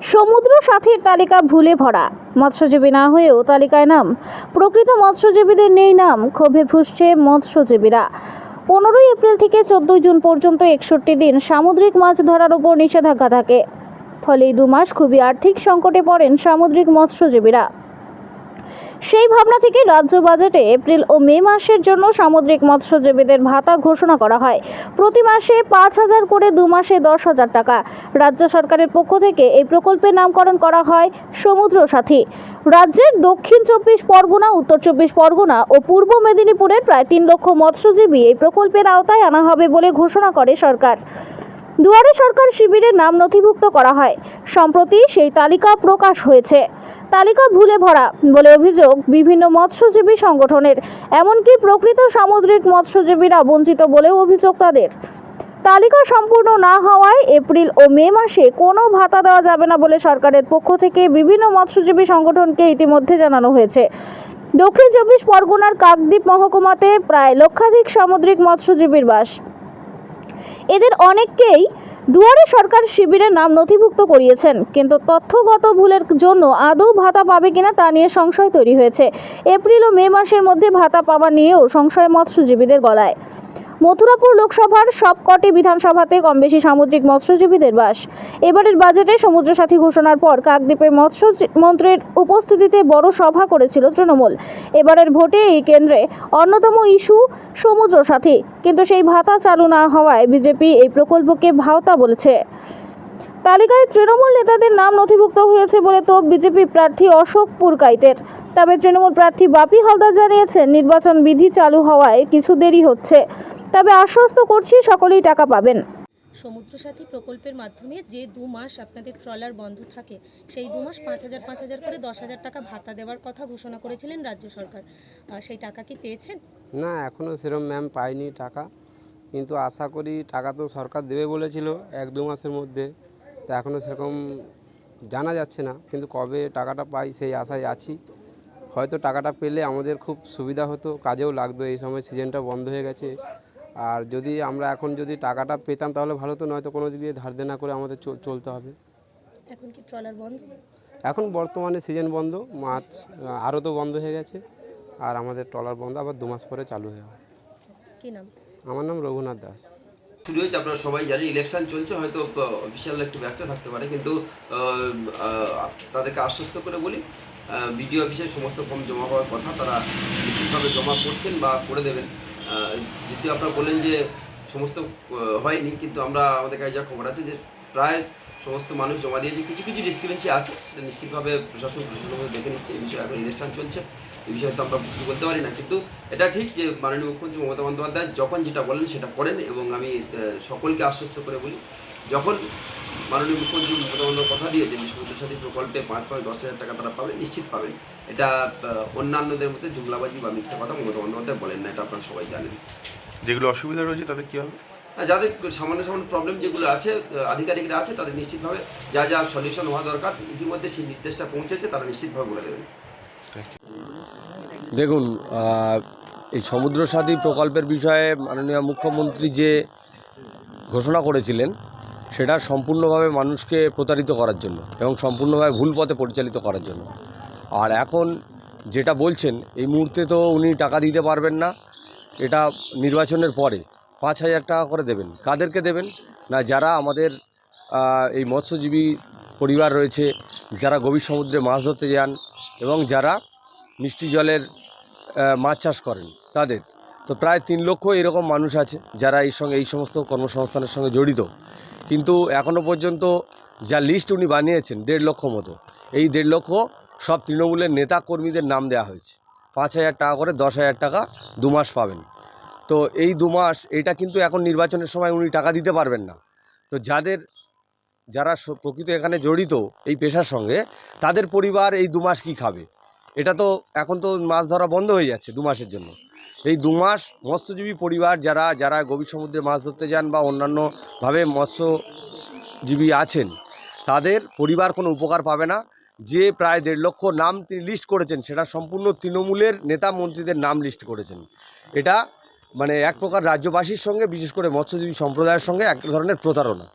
সমুদ্র সাথীর তালিকা ভুলে ভরা। মৎস্যজীবী না হয়েও তালিকায় নাম। প্রকৃত মৎস্যজীবীদের নেই নাম, ক্ষোভে ফুসছে মৎস্যজীবীরা। পনেরোই এপ্রিল থেকে চোদ্দই জুন পর্যন্ত একষট্টি দিন সামুদ্রিক মাছ ধরার ওপর নিষেধাজ্ঞা থাকে। ফলে দু মাস খুবই আর্থিক সংকটে পড়েন সামুদ্রিক মৎস্যজীবীরা। সেই ভাবনা থেকে রাজ্য বাজেটে এপ্রিল ও মে মাসের জন্য সামুদ্রিক মৎস্যজীবীদের ভাতা ঘোষণা করা হয়। প্রতি মাসে পাঁচ হাজার করে দু মাসে দশ হাজার টাকা। রাজ্য সরকারের পক্ষ থেকে এই প্রকল্পের নামকরণ করা হয় সমুদ্র সাথী। রাজ্যের দক্ষিণ চব্বিশ পরগনা, উত্তর চব্বিশ পরগনা ও পূর্ব মেদিনীপুরের প্রায় তিন লক্ষ মৎস্যজীবী এই প্রকল্পের আওতায় আনা হবে বলে ঘোষণা করে সরকার। দুয়ারে সরকার শিবিরের নাম নথিভুক্ত করা হয়। সম্প্রতি সেই তালিকা প্রকাশ হয়েছে। তালিকা ভুলে ভরা বলে অভিযোগ বিভিন্ন মৎস্যজীবী সংগঠনের, এমনকি প্রকৃত সামুদ্রিক মৎস্যজীবীরা বঞ্চিত বলেও অভিযোগ তাদের। তালিকা সম্পূর্ণ না হওয়ায় এপ্রিল ও মে মাসে কোনো ভাতা দেওয়া যাবে না বলে সরকারের পক্ষ থেকে বিভিন্ন মৎস্যজীবী সংগঠনকে ইতিমধ্যে জানানো হয়েছে। দক্ষিণ চব্বিশ পরগনার কাকদ্বীপ মহকুমাতে প্রায় লক্ষাধিক সামুদ্রিক মৎস্যজীবীর বাস। এদের অনেককেই দুয়ারে সরকার শিবিরের নাম নথিভুক্ত করিয়েছেন, কিন্তু তথ্যগত ভুলের জন্য আদৌ ভাতা পাবে কিনা তা নিয়ে সংশয় তৈরি হয়েছে। এপ্রিল ও মে মাসের মধ্যে ভাতা পাওয়া নিয়েও সংশয় মৎস্যজীবীদের গলায়। মথুরাপুর লোকসভার সবকটি বিধানসভাতে কম বেশি সামুদ্রিক মৎস্যজীবীদের বাস। এবারের বাজেটে সমুদ্র সাথী ঘোষণার পর কাকদ্বীপে মৎস্য মন্ত্রীর উপস্থিতিতে বড় সভা করেছিল তৃণমূল। এবারের ভোটে এই কেন্দ্রে অন্যতম ইস্যু সমুদ্র সাথী কিন্তু সেই ভাতা চালু না হওয়ায় বিজেপি এই প্রকল্পকে ভাওতা বলেছে। তালিকায় তৃণমূল নেতাদের নাম নথিভুক্ত হয়েছে বলে তো বিজেপি প্রার্থী অশোক পুরকাইতের। তবে তৃণমূল প্রার্থী বাপি হালদার জানিয়েছেন, নির্বাচন বিধি চালু হওয়ায় কিছু দেরি হচ্ছে। তবে আশ্বস্ত করছি সকলেই টাকা পাবেন। সমুদ্রসাথী প্রকল্পের মাধ্যমে যে দু মাস আপনাদের ট্রলার বন্ধ থাকে সেই দু মাস পাঁচ হাজার পাঁচ হাজার করে দশ হাজার টাকা ভাতা দেওয়ার কথা ঘোষণা করেছিলেন রাজ্য সরকার। সেই টাকা কি পেয়েছেন? না এখনও সেরকম ম্যাম পাইনি টাকা। কিন্তু আশা করি টাকা তো সরকার দেবে বলেছিল এক দু মাসের মধ্যে। তো এখনও সেরকম জানা যাচ্ছে না কিন্তু কবে টাকাটা পাই সেই আশায় আছি। হয়তো টাকাটা পেলে আমাদের খুব সুবিধা হতো কাজেও লাগতো এই সময় সিজনটা বন্ধ হয়ে গেছে। আর যদি আমরা এখন যদি টাকাটা পেতাম তাহলে ভালো তো নয়তো কোনো দিক দিয়ে ধার দেনা করে আমাদের চল- চলতে হবে। এখন কি ট্রলার বন্ধ? এখন বর্তমানে সিজন বন্ধ মাছ আরও তো বন্ধ হয়ে গেছে আর আমাদের ট্রলার বন্ধ আবার দু মাস পরে চালু হয়ে যাবে কি নাম? আমার নাম রঘুনাথ দাস। শুরু হয়েছে আপনারা সবাই জানেন ইলেকশন চলছে হয়তো অফিসিয়াল একটু ব্যস্ত থাকতে পারে কিন্তু তাদেরকে আশ্বস্ত করে বলি বিডিও অফিসে সমস্ত ফর্ম জমা হওয়ার কথা তারা নিশ্চিতভাবে জমা করছেন বা করে দেবেন। যদিও আপনারা বললেন যে সমস্ত হয়নি, কিন্তু আমরা আমাদের কাছে যা খবর আছে যে প্রায় সমস্ত মানুষ জমা দিয়েছে, কিছু কিছু ডিসক্রিপেন্সি আছে, সেটা নিশ্চিতভাবে প্রশাসন প্রশাসনভাবে দেখে নিচ্ছে, এই বিষয়ে এখন ইলেকশন চলছে, এই বিষয়ে তো আমরা কিছু বলতে পারি না, কিন্তু এটা ঠিক যে মাননীয় মুখ্যমন্ত্রী মমতা বন্দ্যোপাধ্যায় যখন যেটা বলেন সেটা করেন এবং আমি সকলকে আশ্বস্ত করে বলি, যখন মাননীয় মুখ্যমন্ত্রী মমতা বন্দ্যোপাধ্যায় কথা দিয়েছেন যে সমুদ্র সাথী প্রকল্পে পাঁচ পাঁচ দশ হাজার টাকা তারা পাবেন নিশ্চিত পাবেন। এটা অন্যান্যদের মধ্যে জুমলাবাজি বা মিথ্যা কথা মমতা বন্দ্যোপাধ্যায় বলেন না এটা আপনারা সবাই জানেন। যেগুলো অসুবিধা রয়েছে তাদের কী হবে? যাদের সামান্য সামান্য প্রবলেম যেগুলো আছে আধিকারিকরা আছে তাদের নিশ্চিতভাবে যা যা সলিউশন হওয়া দরকার ইতিমধ্যে সেই নির্দেশটা পৌঁছেছে তারা নিশ্চিতভাবে বলে দেবেন। দেখুন এই সমুদ্র সাথী প্রকল্পের বিষয়ে মাননীয় মুখ্যমন্ত্রী যে ঘোষণা করেছিলেন সেটা সম্পূর্ণভাবে মানুষকে প্রতারিত করার জন্য এবং সম্পূর্ণভাবে ভুল পথে পরিচালিত করার জন্য। আর এখন যেটা বলছেন, এই মুহূর্তে তো উনি টাকা দিতে পারবেন না। এটা নির্বাচনের পরে পাঁচ হাজার টাকা করে দেবেন। কাদেরকে দেবেন? না, যারা আমাদের এই মৎস্যজীবী পরিবার রয়েছে, যারা গভীর সমুদ্রে মাছ ধরতে যান এবং যারা মিষ্টি জলের মাছ চাষ করেন, তাদের তো প্রায় তিন লক্ষ এরকম মানুষ আছে যারা এই সঙ্গে, এই সমস্ত কর্মসংস্থানের সঙ্গে জড়িত। কিন্তু এখনও পর্যন্ত যা লিস্ট উনি বানিয়েছেন, দেড় লক্ষ মতো, এই দেড় লক্ষ সব তৃণমূলের নেতা কর্মীদের নাম দেওয়া হয়েছে। পাঁচ হাজার টাকা করে দশ হাজার টাকা দু মাস পাবেন। তো এই দু মাস, এটা কিন্তু এখন নির্বাচনের সময় উনি টাকা দিতে পারবেন না। তো যাদের, যারা প্রকৃত এখানে জড়িত এই পেশার সঙ্গে, তাদের পরিবার এই দু মাস কী খাবে? এটা তো এখন তো মাছ ধরা বন্ধ হয়ে যাচ্ছে দু মাসের জন্য। এই দু মাস মৎস্যজীবী পরিবার যারা যারা গভীর সমুদ্রে মাছ ধরতে যান বা অন্যান্যভাবে মৎস্যজীবী আছেন, তাদের পরিবার কোনো উপকার পাবে না। যে প্রায় দেড় লক্ষ নাম তিনি লিস্ট করেছেন, সেটা সম্পূর্ণ তৃণমূলের নেতা মন্ত্রীদের নাম লিস্ট করেছেন। এটা মানে এক প্রকার রাজ্যবাসীর সঙ্গে, বিশেষ করে মৎস্যজীবী সম্প্রদায়ের সঙ্গে এক ধরনের প্রতারণা।